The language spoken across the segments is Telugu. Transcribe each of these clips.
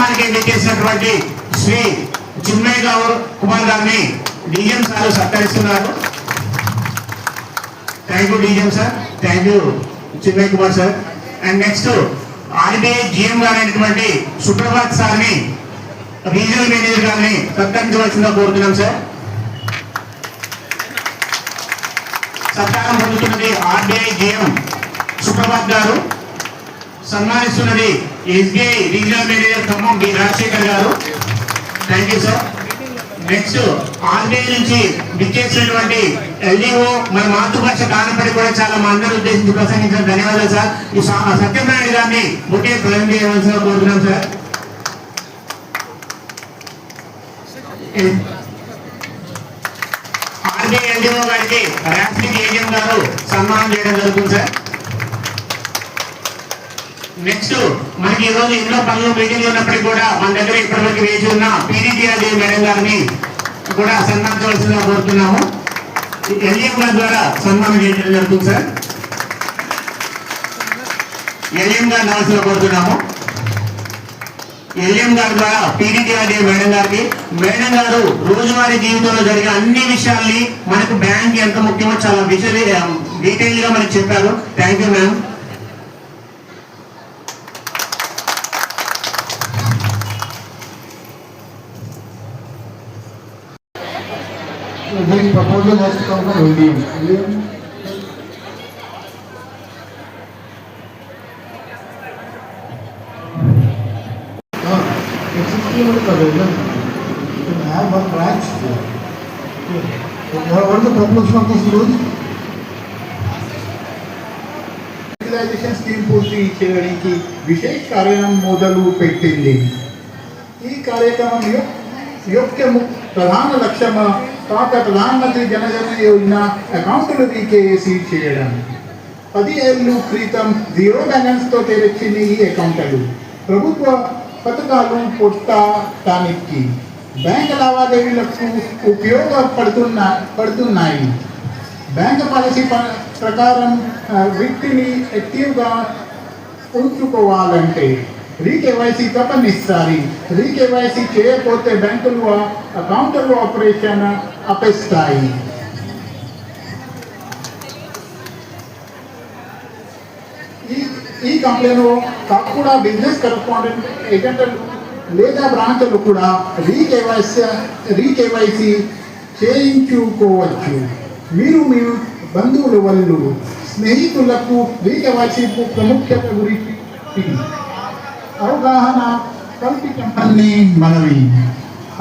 గ్రామానికి ఎన్నికేసినటువంటి శ్రీ చిన్మయ్య గౌర్ కుమార్ గారిని DM sir సత్కరిస్తున్నారు. Thank you DM sir. Thank you Chinmayya Kumar sir. And next RBI GM గారైనటువంటి Suprabhat సార్ని రీజనల్ మేనేజర్ గారిని సత్కరించవలసిందిగా కోరుతున్నాం సార్. సత్కారం పొందుతున్నది ఆర్బీఐ జిఎం సుప్రభాత్ గారు. సన్మానిస్తున్నది SBI regional manager Khammam B Rajasekhar గారు. Thank you sir next RBI నుంచి విచ్చేసినటువంటి ఎల్ఈఓ మన మాతృభాష కానపడి కూడా చాలా మా అందరూ ఉద్దేశించి ప్రసంగించిన ధన్యవాదాలు సార్ ఈ సత్యనారాయణ గారిని ముఖ్య ప్రజెంట్ చేయవలసిన కోరుతున్నాం సార్ ఆర్బీఐ ఎల్డీఓ గారికి రాష్ట్రీయ ఏజెంట్ గారు సన్మానం చేయడం జరుగుతుంది సార్ నెక్స్ట్ మనకి ఈ రోజు ఎన్నో పనులు మీటింగ్లు ఉన్నప్పటికీ కూడా మన దగ్గర ఇప్పటివరకు వేచి ఉన్న పీడీటీఆర్డీ మేడం గారిని కూడా సన్మానించవలసిందిగా కోరుతున్నాము. ఎల్ఎం ద్వారా సన్మానం చేయడం జరుగుతుంది సార్. ఎల్ఎం గారు నమస్కారం కోరుతున్నాము. ఎల్ఎం గారి ద్వారా పీడీటీఆర్డీ మేడం గారికి మేడం గారు రోజువారీ జీవితంలో జరిగే అన్ని విషయాల్ని మనకు బ్యాంక్ ఎంత ముఖ్యమో చాలా విషయ డీటెయిల్గా మనకి చెప్పారు. Thank you ma'am this proposal has to come from Indian. Indian You have one branch there. Okay. What is the purpose of this road? Realisation scheme પૂરતી છેવણીથી વિશેષ કાર્યક્રમ મોદલું પેટ્ટિલ્લી ಈ ಕಾರ್ಯಕ್ರಮ ಯೋಗ್ಯ ಪ್ರಧಾನ ಲಕ್ಷ್ಯಮ ప్రధాన లక్ష్యం పాత ప్రధానమంత్రి జనధన యోజన అకౌంటులు రీకేసి చేయడం. పది ఏళ్ళు క్రితం జీరో బ్యాలెన్స్తో తెరచిన ఈ అకౌంట్లు. ప్రభుత్వ పథకాలు పొట్టడానికి బ్యాంక్ లావాదేవీలకు ఉపయోగపడుతున్న పడుతున్నాయి. బ్యాంక్ పాలసీ ప్రకారం వ్యక్తిని యాక్టివ్గా ఉంచుకోవాలంటే రీకేవైసీ తప్పనిసరి రీకేవైసీ చేయకపోతే బ్యాంకులు ఆ అకౌంట్లు ఆపరేషన్ ఆపేస్తాయి ఈ ఈ కంపెనీలో తక్కువ బిజినెస్ కరెస్పాండెంట్ ఏజెంట్లు లేదా బ్రాంచ్లు కూడా రీకేవైసీ రీకేవైసీ చేయించుకోవచ్చు మీరు మీ బంధువుల వాళ్ళు స్నేహితులకు రీకేవైసీ ప్రాముఖ్యత గురించి అవగాహన కల్పించమని మనవి.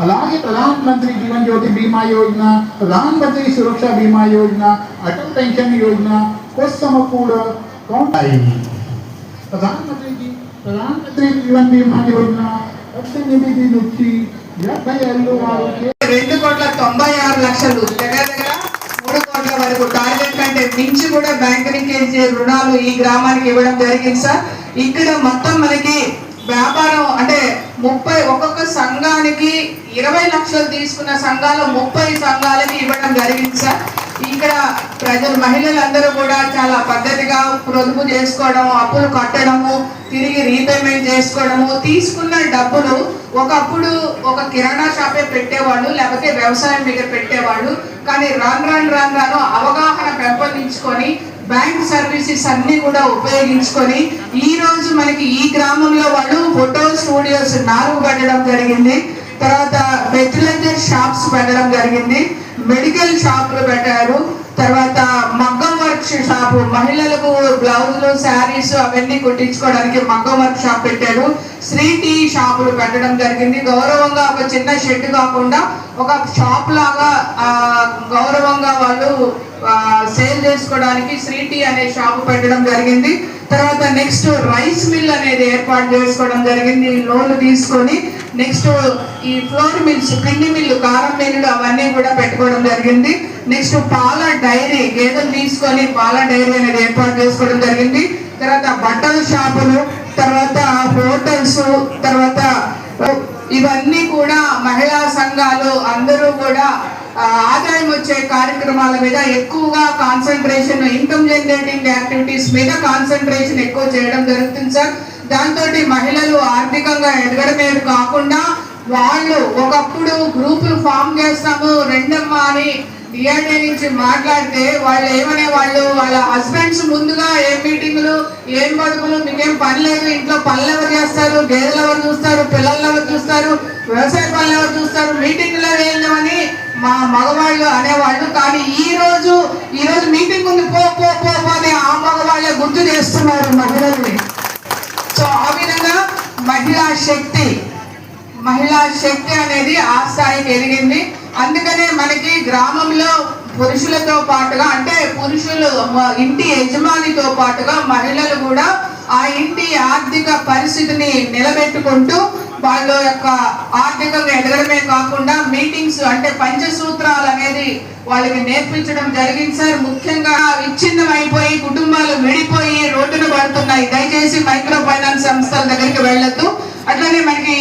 అలాగే ప్రధాన మంత్రి జీవన్ జ్యోతి బీమా యోజన ప్రధాన మంత్రి సురక్ష బీమా యోజన అటల్ పెన్షన్ యోజన కోసం కూడా ఉంటాయి. ప్రధాన మంత్రి ప్రధాన మంత్రి జీవన్ బీమా యోజన పద్దెనిమిది నుంచి డెబ్బై ఏళ్ళు రెండు కోట్ల తొంభై ఆరు లక్షలు. దగ్గర దగ్గర మూడు కోట్ల వరకు. టార్గెట్ కంటే మించి కూడా బ్యాంక్ నుంచి రుణాలు ఈ గ్రామానికి ఇవ్వడం జరిగింది సార్. ఇక్కడ మొత్తం మనకి వ్యాపారం అంటే ముప్పై ఒక్కొక్క సంఘానికి ఇరవై లక్షలు తీసుకున్న సంఘాలు ముప్పై సంఘాలకి ఇవ్వడం జరిగింది సార్. ఇక్కడ ప్రజలు మహిళలందరూ కూడా చాలా పద్ధతిగా పొదుపు చేసుకోవడం అప్పులు కట్టడము తిరిగి రీపేమెంట్ చేసుకోవడము తీసుకున్న డబ్బులు ఒకప్పుడు ఒక కిరాణా షాపే పెట్టేవాళ్ళు లేకపోతే వ్యవసాయం మీద పెట్టేవాళ్ళు. కానీ రాను రాను రాను రాను అవగాహన పెంపొందించుకొని బ్యాంక్ సర్వీసెస్ అన్నీ కూడా ఉపయోగించుకొని ఈ రోజు మనకి ఈ గ్రామంలో వాళ్ళు ఫోటో స్టూడియోస్ నాలుగు పెట్టడం జరిగింది. తర్వాత ఫెర్టిలైజర్ షాప్స్ పెట్టడం జరిగింది. మెడికల్ షాపులు పెట్టారు. తర్వాత మగ్గం వర్క్ షాప్ మహిళలకు బ్లౌజులు శారీస్ అవన్నీ కుట్టించుకోవడానికి మగ్గం వర్క్ షాప్ పెట్టారు. స్త్రీ టీ షాపులు పెట్టడం జరిగింది. గౌరవంగా ఒక చిన్న షెడ్ కాకుండా ఒక షాప్ లాగా గౌరవంగా వాళ్ళు సేల్ చేసుకోవడానికి శ్రీ టీ అనే షాప్ పెట్టడం జరిగింది. తర్వాత నెక్స్ట్ రైస్ మిల్ అనేది ఏర్పాటు చేసుకోవడం జరిగింది. లోన్లు తీసుకొని నెక్స్ట్ ఈ ఫ్లోర్ మిల్స్ పిండి మిల్లు కారం మిల్లులు అవన్నీ కూడా పెట్టుకోవడం జరిగింది. నెక్స్ట్ పాల డైరీ గేదెలు తీసుకొని పాల డైరీ అనేది ఏర్పాటు చేసుకోవడం జరిగింది. తర్వాత బట్టల షాపులు తర్వాత హోటల్స్ తర్వాత ఇవన్నీ కూడా మహిళా సంఘాలు అందరూ కూడా ఆదాయం వచ్చే కార్యక్రమాల మీద ఎక్కువగా కాన్సన్ట్రేషన్ ఇన్కమ్ జనరేటింగ్ యాక్టివిటీస్ మీద కాన్సన్ట్రేషన్ ఎక్కువ చేయడం జరుగుతుంది సార్. దాంతో మహిళలు ఆర్థికంగా ఎదగడమే కాకుండా వాళ్ళు ఒకప్పుడు గ్రూపులు ఫామ్ చేస్తాము రెండమ్మ అని డిఆర్డీ నుంచి మాట్లాడితే వాళ్ళు ఏమనే వాళ్ళు వాళ్ళ హస్బెండ్స్ ముందుగా ఏం మీటింగులు ఏం బతుకులు మీకేం పని లేదు ఇంట్లో పనులు ఎవరు చేస్తారు గేదెలు ఎవరు చూస్తారు పిల్లలు ఎవరు చూస్తారు వ్యవసాయ పనులు ఎవరు చూస్తారు మీటింగ్లో వెళ్ళామని మా మగవాళ్ళు అనేవాళ్ళు. కానీ ఈ రోజు ఈ రోజు మీటింగ్ ఉంది. పో పో పో అని ఆ మగవాళ్ళే గుర్తు చేస్తున్నారు మహిళల్ని. సో ఆ విధంగా మహిళా శక్తి మహిళా శక్తి అనేది ఆ స్థాయికి ఎదిగింది. అందుకనే మనకి గ్రామంలో పురుషులతో పాటుగా అంటే పురుషులు ఇంటి యజమానితో పాటుగా మహిళలు కూడా ఆ ఇంటి ఆర్థిక పరిస్థితిని నిలబెట్టుకుంటూ వాళ్ళ యొక్క ఆర్థికంగా ఎదగడమే కాకుండా మీటింగ్స్ అంటే పంచసూత్రాలు అనేది వాళ్ళకి నేర్పించడం జరిగింది సార్. ముఖ్యంగా విచ్ఛిన్నం అయిపోయి కుటుంబాలు విడిపోయి రోడ్డున పడుతున్నాయి. దయచేసి మైక్రో ఫైనాన్స్ సంస్థల దగ్గరికి వెళ్ళొద్దు. అట్లనే మనకి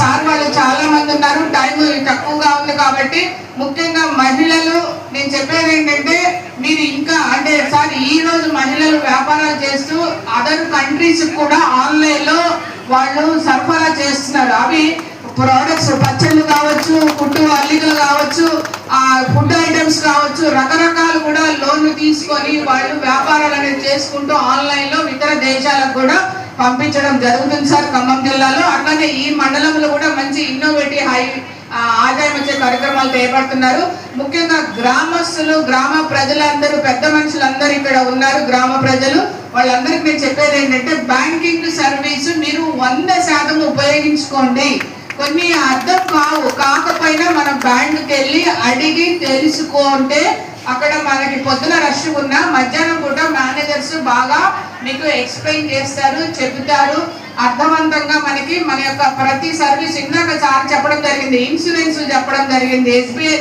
సార్ వాళ్ళు చాలా మంది ఉన్నారు. టైం తక్కువగా ఉంది కాబట్టి ముఖ్యంగా మహిళలు నేను చెప్పేది ఏంటంటే మీరు ఇంకా అంటే సార్ ఈ రోజు మహిళలు వ్యాపారాలు చేస్తూ అదర్ కంట్రీస్ కూడా ఆన్లైన్లో వాళ్ళు సరఫరా చేస్తున్నారు. అవి ప్రోడక్ట్స్ పచ్చళ్ళు కావచ్చు కుట్టు అల్లికలు కావచ్చు ఆ ఫుడ్ ఐటమ్స్ కావచ్చు రకరకాలు కూడా లోన్లు తీసుకొని వాళ్ళు వ్యాపారాలు అనేది చేసుకుంటూ ఆన్లైన్లో ఇతర దేశాలకు కూడా పంపించడం జరుగుతుంది సార్ ఖమ్మం జిల్లాలో. అట్లానే ఈ మండలంలో కూడా మంచి ఇన్నోవేటివ్ హై ఆదాయం వచ్చే కార్యక్రమాలు చేపడుతున్నారు. ముఖ్యంగా గ్రామస్తులు గ్రామ ప్రజలందరూ పెద్ద మనుషులందరూ ఇక్కడ ఉన్నారు గ్రామ ప్రజలు. వాళ్ళందరికీ నేను చెప్పేది ఏంటంటే బ్యాంకింగ్ సర్వీసు మీరు వంద శాతం ఉపయోగించుకోండి. కొన్ని అర్థం కావు. కాకపోయినా మనం బ్యాంకుకి వెళ్ళి అడిగి తెలుసుకుంటే అక్కడ మనకి పొద్దున రష్ ఉన్నా మధ్యాహ్నం పూట మేనేజర్స్ బాగా మీకు ఎక్స్ప్లెయిన్ చేస్తారు చెబుతారు. అర్థవంతంగా మనకి మన యొక్క ప్రతి సర్వీస్ ఇందాక చాలా చెప్పడం జరిగింది ఇన్సూరెన్స్ చెప్పడం జరిగింది ఎస్బీఐ